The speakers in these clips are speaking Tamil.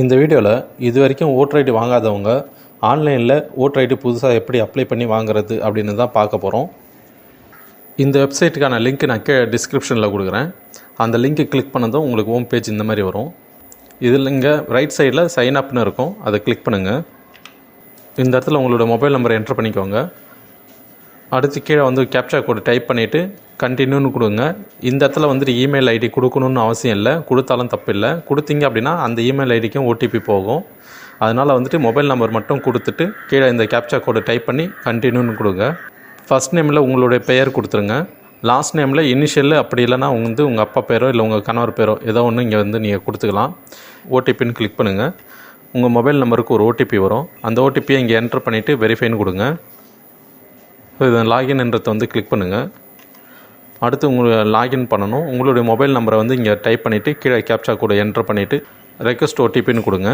இந்த வீடியோவில் இது வரைக்கும் ஓட்டர் ஐடி வாங்காதவங்க ஆன்லைனில் ஓட்டர் ஐடி புதுசாக எப்படி அப்ளை பண்ணி வாங்குறது அப்படின்னு தான் பார்க்க போகிறோம் இந்த வெப்சைட்டுக்கான லிங்க் நான் கே டிஸ்கிரிப்ஷனில் கொடுக்குறேன். அந்த லிங்க்கை கிளிக் பண்ணதும் உங்களுக்கு ஹோம் பேஜ் இந்த மாதிரி வரும். இதில் இங்கே ரைட் சைடில் சைன் அப்னு இருக்கும். அதை கிளிக் பண்ணுங்கள் இந்த இடத்துல உங்களோட மொபைல் நம்பரை என்ட்ரு பண்ணிக்கோங்க. அடுத்து கீழே வந்து கேப்சா கோடு டைப் பண்ணிவிட்டு கண்டினியூன்னு கொடுங்க. இந்த இடத்துல வந்துட்டு இமெயில் ஐடி கொடுக்கணுன்னு அவசியம் இல்லை. கொடுத்தாலும் தப்பு இல்லை. கொடுத்தீங்க அப்படின்னா அந்த இமெயில் ஐடிக்கும் ஓடிபி போகும். அதனால் வந்துட்டு மொபைல் நம்பர் மட்டும் கொடுத்துட்டு கீழே இந்த கேப்சா கோடு டைப் பண்ணி கண்டினியூன்னு கொடுங்க. ஃபஸ்ட் நேமில் உங்களுடைய பெயர் கொடுத்துருங்க. லாஸ்ட் நேமில் இனிஷியல் அப்படி இல்லைன்னா வந்து உங்கள் அப்பா பேரோ இல்லை உங்கள் கணவர் பேரோ ஏதோ ஒன்று இங்கே வந்து நீங்கள் கொடுத்துக்கலாம். ஓடிபின்னு கிளிக் பண்ணுங்கள் உங்கள் மொபைல் நம்பருக்கு ஒரு ஓடிபி வரும். அந்த ஓடிபியை இங்கே என்ட்ரு பண்ணிவிட்டு வெரிஃபைன்னு கொடுங்க. ஸோ இதை லாகின்ன்றதை வந்து கிளிக் பண்ணுங்கள் அடுத்து உங்களை லாகின் பண்ணணும். உங்களுடைய மொபைல் நம்பரை வந்து இங்கே டைப் பண்ணிவிட்டு கீழே கேப்சா கூட என்ட்ரு பண்ணிவிட்டு ரெக்வஸ்ட் ஓடிபின்னு கொடுங்க.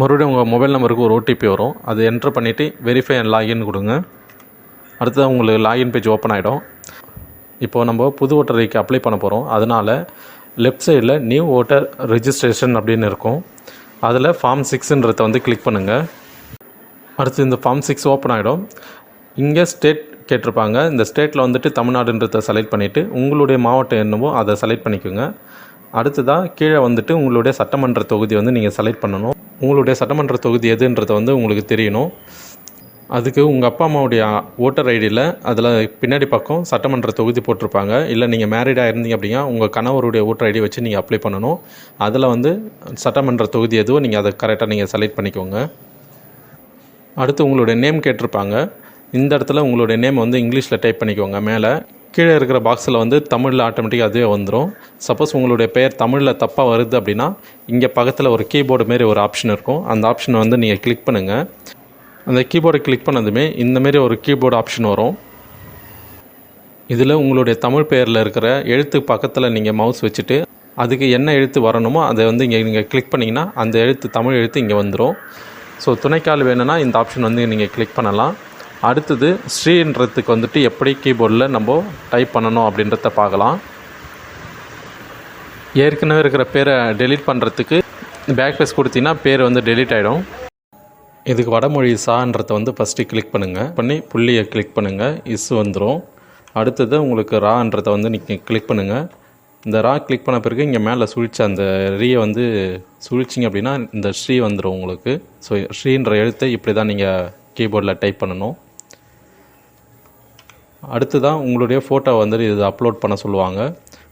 மறுபடியும் உங்கள் மொபைல் நம்பருக்கு ஒரு ஓடிபி வரும். அதை என்ட்ரு பண்ணிவிட்டு வெரிஃபை அண்ட் லாகின் கொடுங்க. அடுத்தது உங்களுக்கு லாகின் பேஜ் ஓப்பன் ஆகிடும் இப்போது நம்ம புது ஓட்டர் அப்ளை பண்ண போகிறோம் அதனால் லெஃப்ட் சைடில் நியூ ஓட்டர் ரிஜிஸ்ட்ரேஷன் அப்படின்னு இருக்கும். அதில் ஃபார்ம் சிக்ஸுன்றதை வந்து கிளிக் பண்ணுங்கள் அடுத்து இந்த ஃபார்ம் சிக்ஸ் ஓப்பன் ஆகிடும் இங்கே ஸ்டேட் கேட்டிருப்பாங்க. இந்த ஸ்டேட்டில் வந்துட்டு தமிழ்நாடுன்றதை செலக்ட் பண்ணிவிட்டு உங்களுடைய மாவட்டம் என்னவோ அதை செலக்ட் பண்ணிக்கோங்க. அடுத்ததாக கீழே வந்துட்டு உங்களுடைய சட்டமன்ற தொகுதி வந்து நீங்கள் செலக்ட் பண்ணணும். உங்களுடைய சட்டமன்ற தொகுதி எதுன்றதை வந்து உங்களுக்கு தெரியணும். அதுக்கு உங்கள் அப்பா அம்மாவுடைய ஓட்டர் ஐடியில் அதில் பின்னாடி பக்கம் சட்டமன்ற தொகுதி போட்டிருப்பாங்க. இல்லை நீங்கள் மேரிடாக இருந்தீங்க அப்படின்னா உங்கள் கணவருடைய ஓட்டர் ஐடி வச்சு நீங்கள் அப்ளை பண்ணணும். அதில் வந்து சட்டமன்ற தொகுதி எதுவோ நீங்கள் அதை கரெக்டாக நீங்கள் செலக்ட் பண்ணிக்கோங்க. அடுத்து உங்களுடைய நேம் கேட்டிருப்பாங்க. இந்த இடத்துல உங்களுடைய நேம் வந்து இங்கிலீஷில் டைப் பண்ணிக்கோங்க. மேலே கீழே இருக்கிற பாக்ஸில் வந்து தமிழில் ஆட்டோமேட்டிக்காக அதுவே வந்துடும் சப்போஸ் உங்களுடைய பெயர் தமிழில் தப்பாக வருது அப்படின்னா இங்கே பக்கத்தில் ஒரு கீபோர்டு மாரி ஒரு ஆப்ஷன் இருக்கும். அந்த ஆப்ஷனை வந்து நீங்கள் கிளிக் பண்ணுங்கள் அந்த கீபோர்டை கிளிக் பண்ணதுமே இந்த மாரி ஒரு கீபோர்டு ஆப்ஷன் வரும். இதில் உங்களுடைய தமிழ் பெயரில் இருக்கிற எழுத்து பக்கத்தில் நீங்கள் மவுஸ் வச்சுட்டு அதுக்கு என்ன எழுத்து வரணுமோ அதை வந்து இங்கே நீங்கள் கிளிக் பண்ணிங்கன்னா அந்த எழுத்து தமிழ் எழுத்து இங்கே வந்துடும் ஸோ துணைக்கால் வேணும்னா இந்த ஆப்ஷன் வந்து நீங்கள் கிளிக் பண்ணலாம். அடுத்தது ஸ்ரீன்றதுக்கு வந்துட்டு எப்படி கீபோர்டில் நம்ம டைப் பண்ணணும் அப்படின்றத பார்க்கலாம். ஏற்கனவே இருக்கிற பேரை டெலீட் பண்ணுறதுக்கு பேக் பேஸ் கொடுத்தீங்கன்னா பேர் வந்து டெலீட் ஆகிடும் இதுக்கு வடமொழி சான்றதை வந்து ஃபஸ்ட்டு கிளிக் பண்ணுங்கள் பண்ணி புள்ளியை கிளிக் பண்ணுங்கள் இஸ் வந்துடும் அடுத்தது உங்களுக்கு ரான்றதை வந்து நீங்கள் கிளிக் பண்ணுங்கள் இந்த ரா கிளிக் பண்ண பிறகு இங்கே மேலே சுழிச்ச அந்த ரீயை வந்து சுழிச்சிங்க அப்படின்னா இந்த ஸ்ரீ வந்துடும் உங்களுக்கு. ஸோ ஸ்ரீன்ற எழுத்தை இப்படி தான் நீங்கள் கீபோர்டில் டைப் பண்ணணும். அடுத்து தான் உங்களுடைய ஃபோட்டோ வந்து இது அப்லோட் பண்ண சொல்லுவாங்க.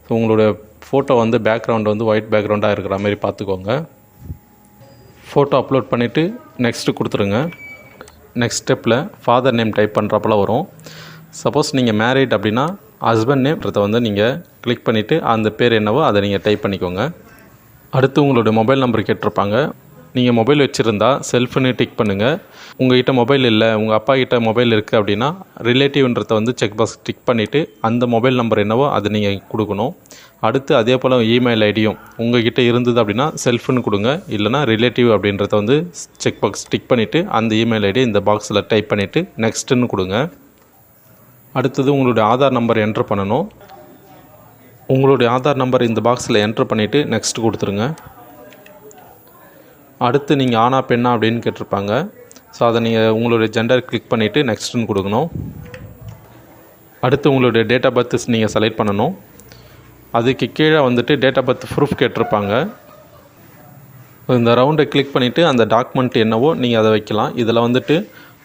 ஸோ உங்களுடைய ஃபோட்டோ வந்து பேக்ரவுண்ட் வந்து ஒயிட் பேக்ரவுண்டாக இருக்கிற மாதிரி பார்த்துக்கோங்க. ஃபோட்டோ அப்லோட் பண்ணிவிட்டு நெக்ஸ்ட்டு கொடுத்துருங்க. நெக்ஸ்ட் ஸ்டெப்பில் ஃபாதர் நேம் டைப் பண்ணுறப்பல வரும். சப்போஸ் நீங்கள் மேரிட் அப்படின்னா ஹஸ்பண்ட் நேம்ன்றதை வந்து நீங்கள் கிளிக் பண்ணிவிட்டு அந்த பேர் என்னவோ அதை நீங்கள் டைப் பண்ணிக்கோங்க. அடுத்து உங்களுடைய மொபைல் நம்பர் கேட்டிருப்பாங்க. நீங்கள் மொபைல் வச்சுருந்தா செல்ஃபுன்னு டிக் பண்ணுங்கள் உங்கள்கிட்ட மொபைல் இல்லை உங்கள் அப்பா கிட்ட மொபைல் இருக்குது அப்படின்னா ரிலேட்டிவ்ன்றதை வந்து செக் பாக்ஸ் டிக் பண்ணிவிட்டு அந்த மொபைல் நம்பர் என்னவோ அதை நீங்கள் கொடுக்கணும். அடுத்து அதே போல் இமெயில் ஐடியும் உங்கள்கிட்ட இருந்தது அப்படின்னா செல்ஃபுன்னு கொடுங்க. இல்லைனா ரிலேட்டிவ் அப்படின்றத வந்து செக் பாக்ஸ் டிக் பண்ணிவிட்டு அந்த இமெயில் ஐடியை இந்த பாக்ஸில் டைப் பண்ணிவிட்டு நெக்ஸ்ட்டுன்னு கொடுங்க. அடுத்தது உங்களுடைய ஆதார் நம்பர் என்ட்ரு பண்ணணும். உங்களுடைய ஆதார் நம்பர் இந்த பாக்ஸில் என்ட்ரு பண்ணிவிட்டு நெக்ஸ்ட் கொடுத்துருங்க. அடுத்து நீங்கள் ஆனா பெண்ணா அப்படின்னு கேட்டிருப்பாங்க. ஸோ அதை நீங்கள் உங்களுடைய ஜெண்டர் கிளிக் பண்ணிவிட்டு நெக்ஸ்ட்டுன்னு கொடுக்கணும். அடுத்து உங்களுடைய டேட் ஆஃப் பர்த் நீங்கள் செலக்ட் பண்ணணும். அதுக்கு கீழே வந்துட்டு டேட் ஆஃப் பர்த் ப்ரூஃப் கேட்டிருப்பாங்க. இந்த ரவுண்டை கிளிக் பண்ணிவிட்டு அந்த டாக்குமெண்ட் என்னவோ நீங்கள் அதை வைக்கலாம். இதில் வந்துட்டு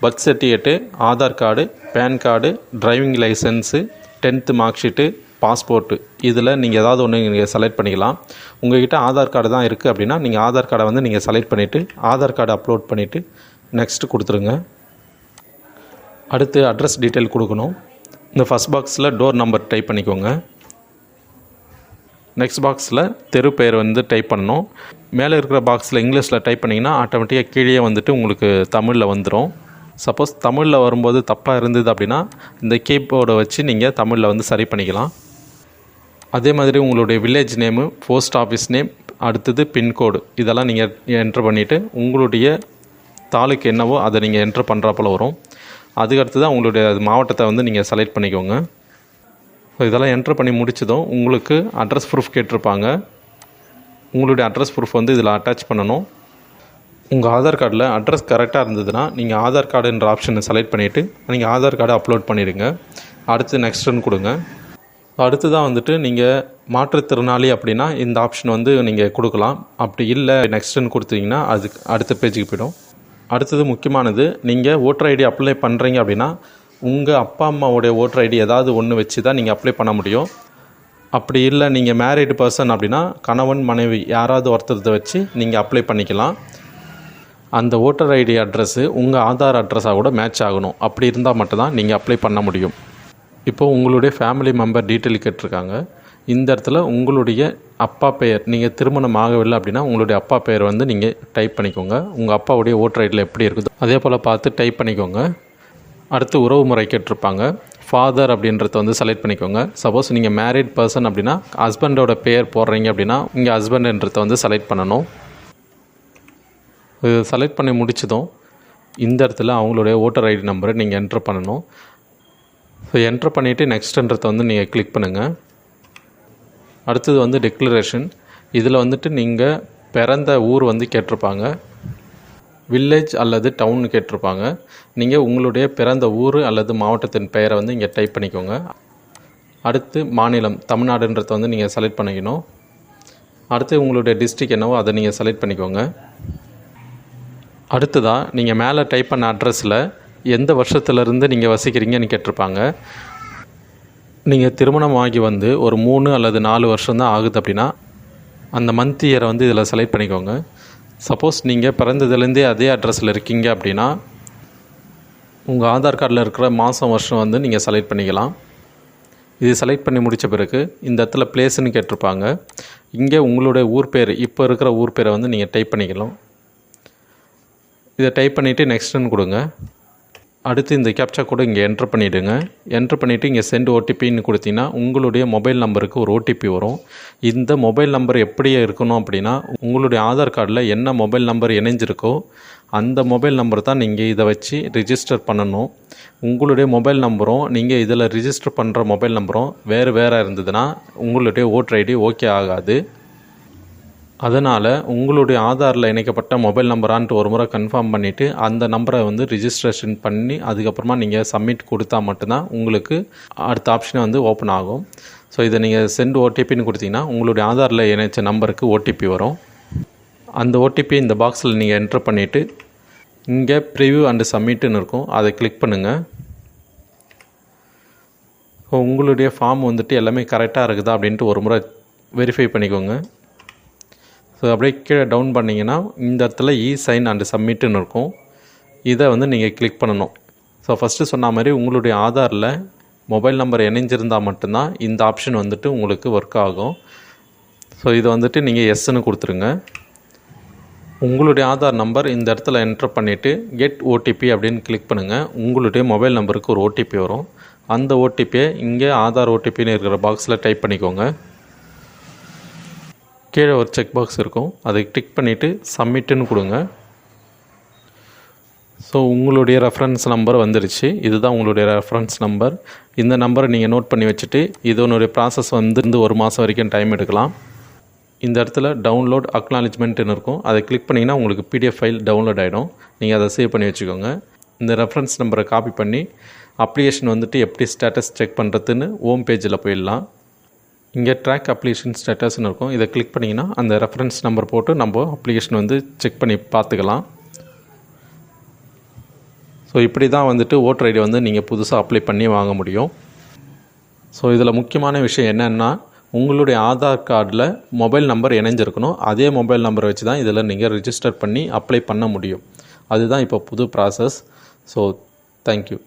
birth certificate Aadhaar card pan card driving license tenth mark sheet passport இதில் நீங்கள் ஏதாவது ஒன்று நீங்கள் செலக்ட் பண்ணிக்கலாம். உங்கள்கிட்ட ஆதார் கார்டு தான் இருக்குது அப்படின்னா நீங்கள் ஆதார் கார்டை வந்து நீங்கள் செலக்ட் பண்ணிவிட்டு ஆதார் கார்டு அப்லோட் பண்ணிவிட்டு நெக்ஸ்ட்டு கொடுத்துருங்க. அடுத்து அட்ரஸ் டீட்டெயில் கொடுக்கணும். இந்த ஃபஸ்ட் பாக்ஸில் டோர் நம்பர் டைப் பண்ணிக்கோங்க. நெக்ஸ்ட் பாக்ஸில் தெரு பெயர் வந்து டைப் பண்ணணும். மேலே இருக்கிற பாக்ஸில் இங்கிலீஷில் டைப் பண்ணிங்கன்னா ஆட்டோமேட்டிக்காக கீழே வந்துட்டு உங்களுக்கு தமிழில் வந்துடும் சப்போஸ் தமிழில் வரும்போது தப்பாக இருந்தது அப்படின்னா இந்த கீபோர்டை வச்சு நீங்கள் தமிழில் வந்து சரி பண்ணிக்கலாம். அதே மாதிரி உங்களுடைய village name post office name அடுத்தது பின்கோடு இதெல்லாம் நீங்கள் என்ட்ரு பண்ணிவிட்டு உங்களுடைய தாலுக்கு என்னவோ அதை நீங்கள் என்ட்ரு பண்ணுறாப்புல வரும். அதுக்கடுத்து தான் உங்களுடைய மாவட்டத்தை வந்து நீங்கள் செலக்ட் பண்ணிக்கோங்க. ஸோ இதெல்லாம் என்ட்ரு பண்ணி முடிச்சதும் உங்களுக்கு அட்ரஸ் ப்ரூஃப் கேட்டிருப்பாங்க. உங்களுடைய அட்ரஸ் ப்ரூஃப் வந்து இதில் அட்டாச் பண்ணணும். உங்கள் ஆதார் கார்டில் அட்ரஸ் கரெக்டாக இருந்ததுன்னா நீங்கள் ஆதார் கார்டுன்ற ஆப்ஷனை செலக்ட் பண்ணிவிட்டு நீங்கள் ஆதார் கார்டை அப்லோட் பண்ணிவிடுங்க அடுத்து நெக்ஸ்ட்டுன்னு கொடுங்க. அடுத்ததாக வந்துட்டு நீங்கள் மாற்றுத்திறனாளி அப்படின்னா இந்த ஆப்ஷன் வந்து நீங்கள் கொடுக்கலாம். அப்படி இல்லை நெக்ஸ்ட்டுன்னு கொடுத்தீங்கன்னா அதுக்கு அடுத்த பேஜுக்கு போய்டும். அடுத்தது முக்கியமானது நீங்கள் ஓட்டர் ஐடி அப்ளை பண்ணுறீங்க அப்படின்னா உங்கள் அப்பா அம்மாவுடைய ஓட்டர் ஐடி ஏதாவது ஒன்று வச்சு தான் நீங்கள் அப்ளை பண்ண முடியும். அப்படி இல்லை நீங்கள் மேரிடு பர்சன் அப்படின்னா கணவன் மனைவி யாராவது ஒருத்தரத்தை வச்சு நீங்கள் அப்ளை பண்ணிக்கலாம். அந்த ஓட்டர் ஐடி அட்ரஸ்ஸு உங்கள் ஆதார் அட்ரஸாக கூட மேட்ச் ஆகணும். அப்படி இருந்தால் மட்டும்தான் நீங்கள் அப்ளை பண்ண முடியும். இப்போது உங்களுடைய ஃபேமிலி மெம்பர் டீட்டெயில் கேட்டிருக்காங்க. இந்த இடத்துல உங்களுடைய அப்பா பெயர் நீங்கள் திருமணம் ஆகவில்லை அப்படின்னா உங்களுடைய அப்பா பெயர் வந்து நீங்கள் டைப் பண்ணிக்கோங்க. உங்கள் அப்பாவுடைய ஓட்டர் ஐடியில் எப்படி இருக்குதோ அதே போல் பார்த்து டைப் பண்ணிக்கோங்க. அடுத்து உறவு முறை கேட்டிருப்பாங்க. ஃபாதர் அப்படின்றத வந்து செலக்ட் பண்ணிக்கோங்க. சப்போஸ் நீங்கள் மேரிட் பர்சன் அப்படின்னா ஹஸ்பண்டோட பேர் போடுறீங்க அப்படின்னா இங்கே ஹஸ்பண்டுன்றத வந்து செலக்ட் பண்ணணும். இது செலக்ட் பண்ணி முடிச்சதும் இந்த இடத்துல அவங்களுடைய ஓட்டர் ஐடி நம்பரை நீங்கள் என்ட்ரு பண்ணணும். ஸோ என்ட்ரு பண்ணிவிட்டு நெக்ஸ்ட்ன்றதை வந்து நீங்கள் கிளிக் பண்ணுங்கள் அடுத்தது வந்து டிக்ளரேஷன் இதில் வந்துட்டு நீங்கள் பிறந்த ஊர் வந்து கேட்டிருப்பாங்க. வில்லேஜ் அல்லது டவுன் கேட்டிருப்பாங்க. நீங்கள் உங்களுடைய பிறந்த ஊர் அல்லது மாவட்டத்தின் பெயரை வந்து இங்கே டைப் பண்ணிக்கோங்க. அடுத்து மாநிலம் தமிழ்நாடுன்றதை வந்து நீங்கள் செலக்ட் பண்ணிக்கணும். அடுத்து உங்களுடைய டிஸ்ட்ரிக் என்னவோ அதை நீங்கள் செலக்ட் பண்ணிக்கோங்க. அடுத்ததாக நீங்கள் மேலே டைப் பண்ண அட்ரஸில் எந்த வருஷத்துலேருந்து நீங்கள் வசிக்கிறீங்கன்னு கேட்டிருப்பாங்க. நீங்கள் திருமணம் ஆகி வந்து ஒரு மூணு அல்லது நாலு வருஷம் தான் ஆகுது அப்படின்னா அந்த மந்த் இயரை வந்து இதில் செலக்ட் பண்ணிக்கோங்க. சப்போஸ் நீங்கள் பிறந்ததுலேருந்தே அதே அட்ரஸில் இருக்கீங்க அப்படின்னா உங்கள் ஆதார் கார்டில் இருக்கிற மாதம் வருஷம் வந்து நீங்கள் செலக்ட் பண்ணிக்கலாம். இது செலக்ட் பண்ணி முடித்த பிறகு இந்த இடத்துல பிளேஸ்னு கேட்டிருப்பாங்க. இங்கே உங்களுடைய ஊர் பேர் இப்போ இருக்கிற ஊர் பேரை வந்து நீங்கள் டைப் பண்ணிக்கலாம். இதை டைப் பண்ணிவிட்டு நெக்ஸ்ட்டுன்னு கொடுங்க. அடுத்து இந்த கேப்சா கூட இங்கே என்ட்ரு பண்ணிவிடுங்க என்ட்ரு பண்ணிவிட்டு இங்கே சென்ட் ஓடிபின்னு கொடுத்தீங்கன்னா உங்களுடைய மொபைல் நம்பருக்கு ஒரு ஓடிபி வரும். இந்த மொபைல் நம்பர் எப்படி இருக்கணும் அப்படின்னா உங்களுடைய ஆதார் கார்டில் என்ன மொபைல் நம்பர் இணைஞ்சிருக்கோ அந்த மொபைல் நம்பர் தான் நீங்கள் இதை வச்சு ரிஜிஸ்டர் பண்ணணும். உங்களுடைய மொபைல் நம்பரும் நீங்கள் இதில் ரிஜிஸ்டர் பண்ணுற மொபைல் நம்பரும் வேறு வேறு இருந்ததுன்னா உங்களுடைய ஓட்டர் ஐடி ஓகே ஆகாது. அதனால் உங்களுடைய ஆதாரில் இணைக்கப்பட்ட மொபைல் நம்பரான்ட்டு ஒரு முறை கன்ஃபார்ம் பண்ணிவிட்டு அந்த நம்பரை வந்து ரிஜிஸ்ட்ரேஷன் பண்ணி அதுக்கப்புறமா நீங்கள் சப்மிட் கொடுத்தா மட்டும்தான் உங்களுக்கு அடுத்த ஆப்ஷன் வந்து ஓப்பன் ஆகும். ஸோ இதை நீங்கள் சென்ட் ஓடிபின்னு கொடுத்தீங்கன்னா உங்களுடைய ஆதாரில் இணைச்ச நம்பருக்கு ஓடிபி வரும். அந்த ஓடிபி இந்த பாக்ஸில் நீங்கள் என்ட்ரு பண்ணிவிட்டு இங்கே ப்ரிவ்யூ அண்டு சப்மிட்டுன்னு இருக்கும். அதை கிளிக் பண்ணுங்கள் உங்களுடைய ஃபார்ம் வந்துட்டு எல்லாமே கரெக்டாக இருக்குதா அப்படின்ட்டு ஒரு முறை வெரிஃபை பண்ணிக்கோங்க. அப்படியே கீழே டவுன் பண்ணிங்கன்னா இந்த இடத்துல இ சைன் அண்டு சப்மிட்டுன்னு இருக்கும். இதை வந்து நீங்கள் கிளிக் பண்ணணும். ஸோ ஃபஸ்ட்டு சொன்ன மாதிரி உங்களுடைய ஆதாரில் மொபைல் நம்பர் இணைஞ்சிருந்தால் மட்டும்தான் இந்த ஆப்ஷன் வந்துட்டு உங்களுக்கு ஒர்க் ஆகும். ஸோ இதை வந்துட்டு நீங்கள் எஸ்ன்னு கொடுத்துருங்க. உங்களுடைய ஆதார் நம்பர் இந்த இடத்துல என்ட்ரு பண்ணிவிட்டு கெட் ஓடிபி அப்படின்னு கிளிக் பண்ணுங்கள் உங்களுடைய மொபைல் நம்பருக்கு ஒரு ஓடிபி வரும். அந்த ஓடிபியை இங்கே ஆதார் ஓடிபின்னு இருக்கிற பாக்ஸில் டைப் பண்ணிக்கோங்க. கீழே ஒரு செக் பாக்ஸ் இருக்கும். அதை டிக் பண்ணிவிட்டு சப்மிட்டுன்னு கொடுங்க. ஸோ உங்களுடைய ரெஃபரன்ஸ் நம்பர் வந்துருச்சு. இதுதான் உங்களுடைய ரெஃபரன்ஸ் நம்பர் இந்த நம்பரை நீங்கள் நோட் பண்ணி வச்சுட்டு இதனுடைய ப்ராசஸ் வந்து இருந்து ஒரு மாதம் வரைக்கும் டைம் எடுக்கலாம். இந்த இடத்துல டவுன்லோட் அக்னாலஜ்மெண்ட்னு இருக்கும். அதை கிளிக் பண்ணிங்கன்னா உங்களுக்கு பிடிஎஃப் ஃபைல் டவுன்லோட் ஆகிடும் நீங்கள் அதை சேவ் பண்ணி வச்சுக்கோங்க. இந்த ரெஃபரன்ஸ் நம்பரை காப்பி பண்ணி அப்ளிகேஷன் வந்துட்டு எப்படி ஸ்டேட்டஸ் செக் பண்ணுறதுன்னு ஹோம் பேஜில் போயிடலாம். இங்கே ட்ராக் அப்ளிகேஷன் ஸ்டேட்டஸ்னு இருக்கும். இதை கிளிக் பண்ணிங்கன்னா அந்த ரெஃபரன்ஸ் நம்பர் போட்டு நம்ம அப்ளிகேஷன் வந்து செக் பண்ணி பார்த்துக்கலாம். ஸோ இப்படி தான் வந்துட்டு ஓட்டர் ஐடி வந்து நீங்கள் புதுசாக அப்ளை பண்ணி வாங்க முடியும். ஸோ இதில் முக்கியமான விஷயம் என்னென்னா உங்களுடைய ஆதார் கார்டில் மொபைல் நம்பர் இணைஞ்சிருக்கணும். அதே மொபைல் நம்பரை வச்சு தான் இதில் நீங்கள் ரிஜிஸ்டர் பண்ணி அப்ளை பண்ண முடியும். அதுதான் இப்போ புது ப்ராசஸ் ஸோ தேங்க்யூ